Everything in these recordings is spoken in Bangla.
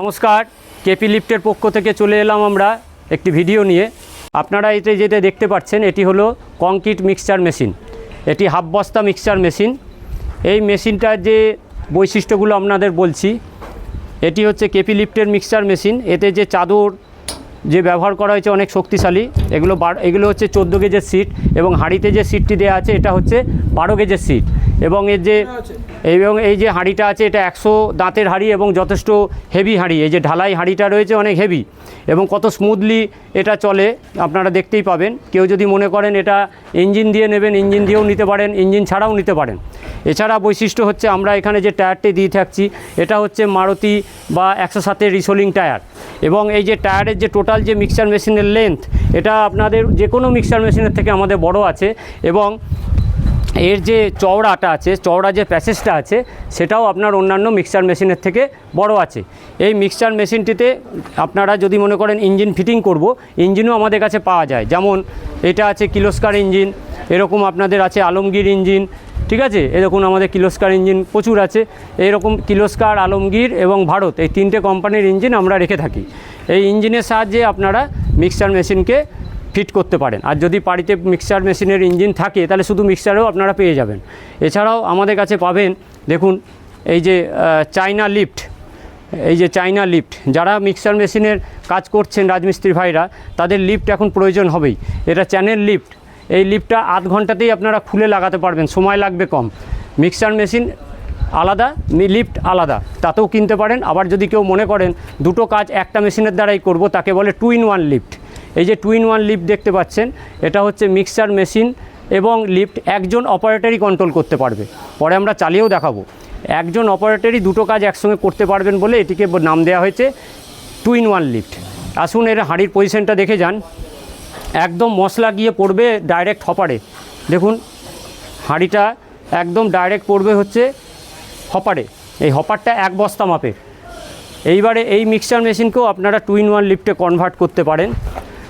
নমস্কার, কেপি লিফটের পক্ষ থেকে চলে এলাম আমরা একটি ভিডিও নিয়ে। আপনারা এতে যেটা দেখতে পাচ্ছেন, এটি হলো কংক্রিট মিক্সচার মেশিন। এটি হাফ বস্তা মিক্সচার মেশিন। এই মেশিনটার যে বৈশিষ্ট্যগুলো আপনাদের বলছি, এটি হচ্ছে কেপি লিফটের মিক্সচার মেশিন। এতে যে চাদর যে ব্যবহার করা হয়েছে অনেক শক্তিশালী, এগুলো এগুলো হচ্ছে চোদ্দ গেজের সিট এবং হাঁড়িতে যে সিটটি দেওয়া আছে, এটা হচ্ছে বারো গেজের সিট। এবং এর যে এবং এই যে হাঁড়িটা আছে, এটা একশো দাঁতের হাঁড়ি এবং যথেষ্ট হেভি হাঁড়ি। এই যে ঢালাই হাঁড়িটা রয়েছে অনেক হেভি এবং কত স্মুথলি এটা চলে, আপনারা দেখতেই পাবেন। কেউ যদি মনে করেন এটা ইঞ্জিন দিয়ে নেবেন ইঞ্জিন দিয়েও নিতে পারেন ইঞ্জিন ছাড়াও নিতে পারেন। এছাড়া বৈশিষ্ট্য হচ্ছে, আমরা এখানে যে টায়ারটি দিয়ে থাকছি, এটা হচ্ছে মারুতি বা একশো সাতের রিসোলিং টায়ার এবং এই যে টায়ারের যে টোটাল যে মিক্সচার মেশিনের লেন্থ এটা আপনাদের যে কোনো মিক্সচার মেশিনের থেকে আমাদের বড় আছে এবং এর যে চওড়াটা আছে, চওড়া যে প্যাসেজটা আছে, সেটাও আপনার অন্যান্য মিক্সচার মেশিনের থেকে বড় আছে। এই মিক্সচার মেশিনটিতে আপনারা যদি মনে করেন ইঞ্জিন ফিটিং করব ইঞ্জিনও আমাদের কাছে পাওয়া যায়। যেমন এটা আছে কিলোস্কার ইঞ্জিন এরকম আপনাদের আছে আলমগীর ইঞ্জিন ঠিক আছে? এরকম আমাদের কিলোস্কার ইঞ্জিন প্রচুর আছে। এরকম কিলোস্কার, আলমগীর এবং ভারত, এই তিনটে কোম্পানির ইঞ্জিন আমরা রেখে থাকি। এই ইঞ্জিনের সাহায্যে আপনারা মিক্সচার মেশিনকে ফিট করতে পারেন। আর যদি বাড়িতে মিক্সচার মেশিনের ইঞ্জিন থাকে, তাহলে শুধু মিক্সচারেও আপনারা পেয়ে যাবেন। এছাড়াও আমাদের কাছে পাবেন, দেখুন, এই যে চাইনা লিফট এই যে চাইনা লিফট যারা মিক্সচার মেশিনের কাজ করছেন, রাজমিস্ত্রি ভাইরা, তাদের লিফট এখন প্রয়োজন হবেই। এটা চ্যানেল লিফট এই লিফটটা আধ ঘন্টাতেই আপনারা খুলে লাগাতে পারবেন, সময় লাগবে কম। মিক্সচার মেশিন আলাদা লিফট আলাদা। তাতেও কিনতে পারেন। আবার যদি কেউ মনে করেন, দুটো কাজ একটা মেশিনের দ্বারাই করব, তাকে বলে টু ইন ওয়ান লিফট এই যে টু ইন ওয়ান লিফট দেখতে পাচ্ছেন, এটা হচ্ছে মিক্সচার মেশিন এবং লিফট একজন অপারেটারই কন্ট্রোল করতে পারবে। পরে আমরা চালিয়েও দেখাবো। একজন অপারেটারই দুটো কাজ একসঙ্গে করতে পারবেন বলে এটিকে নাম দেওয়া হয়েছে টু ইন ওয়ান লিফট আসুন এর হাঁড়ির পজিশনটা দেখে যান। একদম মশলা গিয়ে পড়বে ডাইরেক্ট হপারে দেখুন, হাঁড়িটা একদম ডাইরেক্ট পড়বে হচ্ছে হপারে এই হপারটা এক বস্তা মাপের। এইবারে এই মিক্সচার মেশিনকেও আপনারা টু ইন ওয়ান লিফটে কনভার্ট করতে পারেন।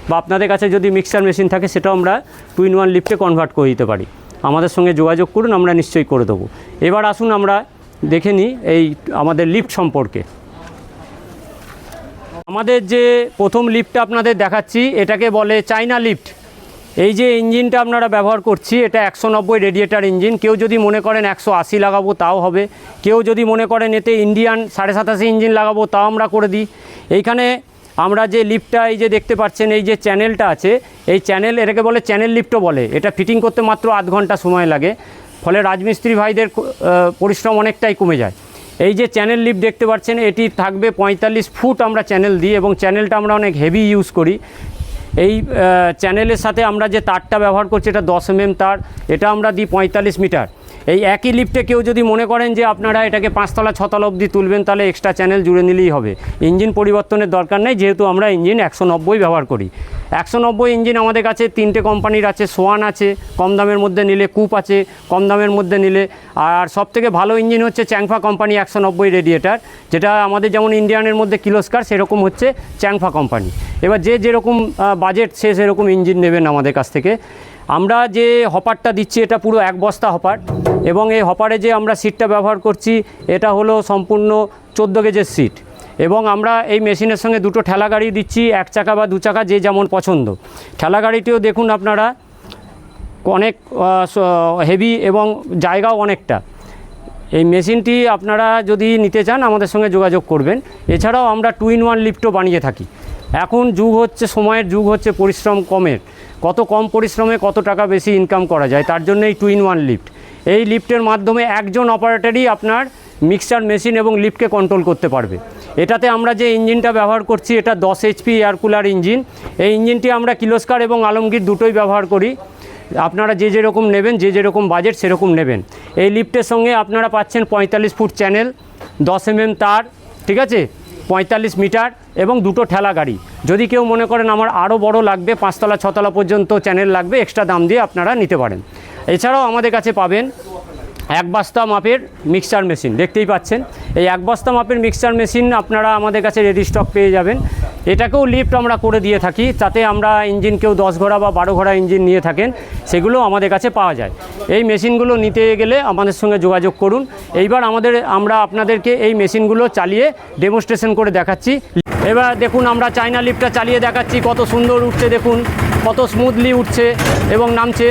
বা আপনাদের কাছে যদি মিক্সচার মেশিন থাকে, সেটাও আমরা টু ইন ওয়ান লিফটে কনভার্ট করে দিতে পারি। আমাদের সঙ্গে যোগাযোগ করুন, আমরা নিশ্চয়ই করে দেবো। এবার আসুন আমরা দেখে নিই এই আমাদের লিফট সম্পর্কে। আমাদের যে প্রথম লিফটটা আপনাদের দেখাচ্ছি, এটাকে বলে চাইনা লিফট এই যে ইঞ্জিনটা আপনারা ব্যবহার করছি, এটা একশো নব্বই রেডিয়েটার ইঞ্জিন। কেউ যদি মনে করেন একশো আশি লাগাবো, তাও হবে। কেউ যদি মনে করেন এতে ইন্ডিয়ান সাড়ে সাতাশি ইঞ্জিন লাগাবো, তাও আমরা করে দিই। এইখানে আমরা যে লিফটটা এই যে দেখতে পাচ্ছেন, এই যে চ্যানেলটা আছে, এই চ্যানেল এটাকে বলে চ্যানেল লিফটও বলে। এটা ফিটিং করতে মাত্র আধ ঘণ্টা সময় লাগে। ফলে রাজমিস্ত্রি ভাইদের পরিশ্রম অনেকটাই কমে যায়। এই যে চ্যানেল লিফট দেখতে পাচ্ছেন, এটি থাকবে পঁয়তাল্লিশ ফুট আমরা চ্যানেল দিই এবং চ্যানেলটা আমরা অনেক হেভি ইউজ করি। এই চ্যানেলের সাথে আমরা যে তারটা ব্যবহার করছি, এটা দশ এমএম তার, এটা আমরা দিই পঁয়তাল্লিশ মিটার। এই একই লিফটে কেউ যদি মনে করেন যে আপনারা এটাকে পাঁচতলা, ছতলা অবধি তুলবেন, তাহলে এক্সট্রা চ্যানেল জুড়ে নিলেই হবে। ইঞ্জিন পরিবর্তনের দরকার নেই, যেহেতু আমরা ইঞ্জিন একশো নব্বই ব্যবহার করি। একশো নব্বই ইঞ্জিন আমাদের কাছে তিনটে কোম্পানির আছে, সোয়ান আছে, কম দামের মধ্যে নিলে কুপ আছে, কম দামের মধ্যে নিলে, আর সবথেকে ভালো ইঞ্জিন হচ্ছে চ্যাংফা কোম্পানি একশো নব্বই রেডিয়েটার যেটা আমাদের যেমন ইন্ডিয়ানের মধ্যে কিলোস্কার সেরকম হচ্ছে চ্যাংফা কোম্পানি এবার যে যেরকম বাজেট সে সেরকম ইঞ্জিন নেবেন আমাদের কাছ থেকে। আমরা যে হপারটা দিচ্ছি, এটা পুরো এক বস্তা হপার এবং এই হপারে যে আমরা সিটটা ব্যবহার করছি, এটা হলো সম্পূর্ণ চোদ্দ গেজের সিট এবং আমরা এই মেশিনের সঙ্গে দুটো ঠেলা গাড়ি দিচ্ছি, এক চাকা বা দু চাকা যে যেমন পছন্দ। ঠেলা গাড়িটিও দেখুন আপনারা, অনেক হেভি এবং জায়গাও অনেকটা। এই মেশিনটি আপনারা যদি নিতে চান, আমাদের সঙ্গে যোগাযোগ করবেন। এছাড়াও আমরা টু ইন ওয়ান লিফটও বানিয়ে থাকি। এখন যুগ হচ্ছে, সময়ের যুগ হচ্ছে পরিশ্রম কমের। কত কম পরিশ্রমে কত টাকা বেশি ইনকাম করা যায়, তার জন্য এই টু ইন ওয়ান লিফট এই লিফটের মাধ্যমে একজন অপারেটারই আপনার মিক্সচার মেশিন এবং লিফটকে কন্ট্রোল করতে পারবে। এটাতে আমরা যে ইঞ্জিনটা ব্যবহার করছি, এটা দশ এইচপি এয়ার কুলার ইঞ্জিন। এই ইঞ্জিনটি আমরা কিলোস্কার এবং আলমগীর দুটোই ব্যবহার করি। আপনারা যে যেরকম নেবেন, যে যেরকম বাজেট সেরকম নেবেন। এই লিফটের সঙ্গে আপনারা পাচ্ছেন পঁয়তাল্লিশ ফুট চ্যানেল দশ এমএম তার, ঠিক আছে? পঁয়তাল্লিশ মিটার এবং দুটো ঠেলা গাড়ি। যদি কেউ মনে করেন আমার আরও বড় লাগবে, পাঁচতলা ছতলা পর্যন্ত চ্যানেল লাগবে এক্সট্রা দাম দিয়ে আপনারা নিতে পারেন। এছাড়াও আমাদের কাছে পাবেন এক বস্তা মাপের মিক্সচার মেশিন দেখতেই পাচ্ছেন। এই এক বস্তা মাপের মিক্সচার মেশিন আপনারা আমাদের কাছে রেডি স্টক পেয়ে যাবেন। এটাকেও লিফট আমরা করে দিয়ে থাকি, তাতে আমরা ইঞ্জিন কেউ দশ ঘোড়া বা বারো ঘোড়া ইঞ্জিন নিয়ে থাকেন সেগুলো আমাদের কাছে পাওয়া যায়। এই মেশিনগুলো নিতে গেলে আমাদের সঙ্গে যোগাযোগ করুন। এইবার আমাদের, আমরা আপনাদেরকে এই মেশিনগুলো চালিয়ে ডেমনস্ট্রেশন করে দেখাচ্ছি। এবার দেখুন, আমরা চায়না লিফটটা চালিয়ে দেখাচ্ছি, কত সুন্দর উঠছে দেখুন, কত স্মুথলি উঠছে এবং নামছে।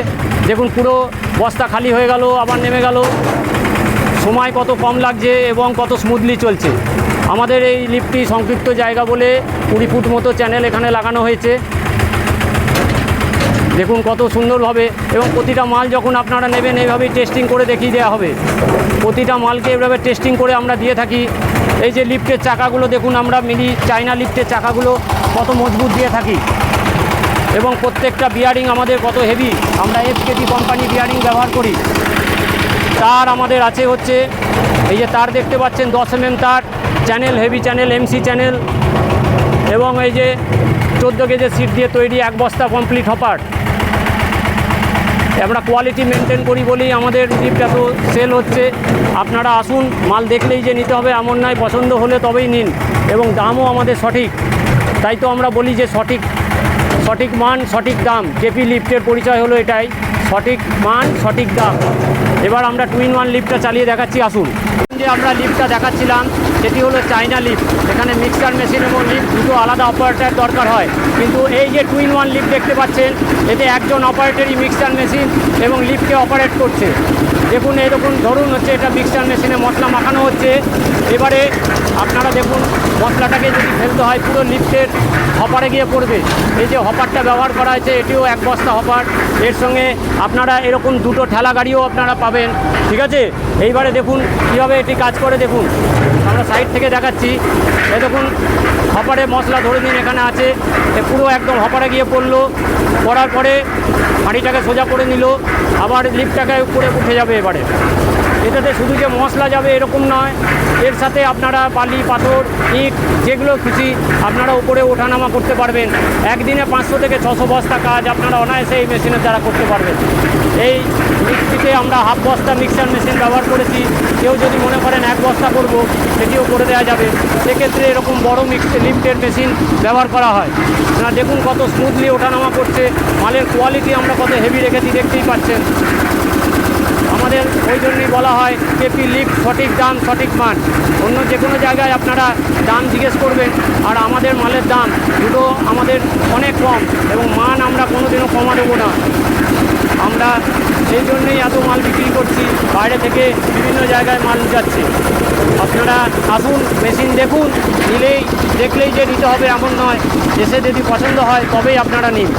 দেখুন, পুরো বস্তা খালি হয়ে গেল, আবার নেমে গেল। সময় কত কম লাগছে এবং কত স্মুথলি চলছে। আমাদের এই লিফটটি সংক্ষিপ্ত জায়গা বলে কুড়ি ফুট মতো চ্যানেল এখানে লাগানো হয়েছে। দেখুন, কত সুন্দরভাবে এবং প্রতিটা মাল যখন আপনারা নেবেন এইভাবেই টেস্টিং করে দেখিয়ে দেওয়া হবে। প্রতিটা মালকে এভাবে টেস্টিং করে আমরা দিয়ে থাকি। এই যে লিফটের চাকাগুলো, দেখুন, আমরা মিনি চায়না লিফটের চাকাগুলো কত মজবুত দিয়ে থাকি। এবং প্রত্যেকটা বিয়ারিং আমাদের কত হেভি আমরা এফকেটি কোম্পানি বিয়ারিং ব্যবহার করি। তার আমাদের আছে হচ্ছে, এই যে তার দেখতে পাচ্ছেন দশ এম তার channel heavy channel MC channel এবং এই যে চোদ্দ কেজের সিট দিয়ে তৈরি এক বস্তা কমপ্লিট হপার আমরা কোয়ালিটি মেনটেন করি বলেই আমাদের লিফট তো সেল হচ্ছে। আপনারা আসুন, মাল দেখলেই যে নিতে হবে, এমন নয়, পছন্দ হলে তবেই নিন, এবং দামও আমাদের সঠিক। তাই তো আমরা বলি যে সঠিক। সঠিক মান সঠিক দাম। জেপি লিফটের পরিচয় হলো এটাই। সঠিক মান সঠিক দাম। এবার আমরা টুইন ওয়ান লিফটটা চালিয়ে দেখাচ্ছি, আসুন। যে আমরা লিফটটা দেখাচ্ছিলাম, সেটি হলো চায়না লিফট এখানে মিক্সার মেশিন এবং লিফট দুটো আলাদা অপারেটার দরকার হয়। কিন্তু এই যে টুইন ওয়ান লিফট দেখতে পাচ্ছেন, এতে একজন অপারেটরই মিক্সার মেশিন এবং লিফটকে অপারেট করছে। দেখুন এরকম ধরুন হচ্ছে এটা মিক্সার মেশিনে মশলা মাখানো হচ্ছে। এবারে আপনারা দেখুন, মশলাটাকে যদি ফেলতে হয়, পুরো লিফটের হপারে গিয়ে পড়বে। এই যে হপারটা ব্যবহার করা হয়েছে, এটিও এক বস্তা হপার এর সঙ্গে আপনারা এরকম দুটো ঠেলা গাড়িও আপনারা পাবেন, ঠিক আছে? এইবারে দেখুন কীভাবে এটি কাজ করে, দেখুন। আমরা সাইড থেকে দেখাচ্ছি। এ দেখুন, হপারে মশলা ধরে দিন এখানে আছে। পুরো একদম হপারে গিয়ে পড়ল। পড়ার পরে হাঁড়িটাকে সোজা করে নিল। আবার লিফটটাকে উপরে উঠে যাবে এবারে। এটাতে শুধু যে মশলা যাবে এরকম নয়, এর সাথে আপনারা বালি, পাথর, ইট, যেগুলো খুশি, আপনারা উপরে ওঠানামা করতে পারবেন। একদিনে পাঁচশো থেকে ছশো বস্তা কাজ আপনারা অনায়াসে এই মেশিনের দ্বারা করতে পারবেন। এই মিক্সিতে আমরা হাফ বস্তা মিক্সার মেশিন ব্যবহার করেছি। কেউ যদি মনে করেন এক বস্তা করব, সেটিও করে দেওয়া যাবে। সেক্ষেত্রে এরকম বড় মিক্স লিফটের মেশিন ব্যবহার করা হয়। না, দেখুন কত স্মুথলি ওঠানামা করছে। মালের কোয়ালিটি আমরা কত হেভি রেখেছি, দেখতেই পাচ্ছেন। আমাদের ওই জন্যই বলা হয় কেপি লিফট সঠিক দাম, সঠিক মান। অন্য যে কোনো জায়গায় আপনারা দাম জিজ্ঞেস করবেন, আর আমাদের মালের দাম দুটো আমাদের অনেক কম এবং মান আমরা কোনোদিনও কমা দেবো না। আমরা সেই জন্যই এত মাল বিক্রি করছি, বাইরে থেকে বিভিন্ন জায়গায় মাল যাচ্ছে আপনারা আসুন, মেশিন দেখুন, নিলেই, দেখলেই যে নিতে হবে এমন নয় এসে যদি পছন্দ হয় তবেই আপনারা নিন।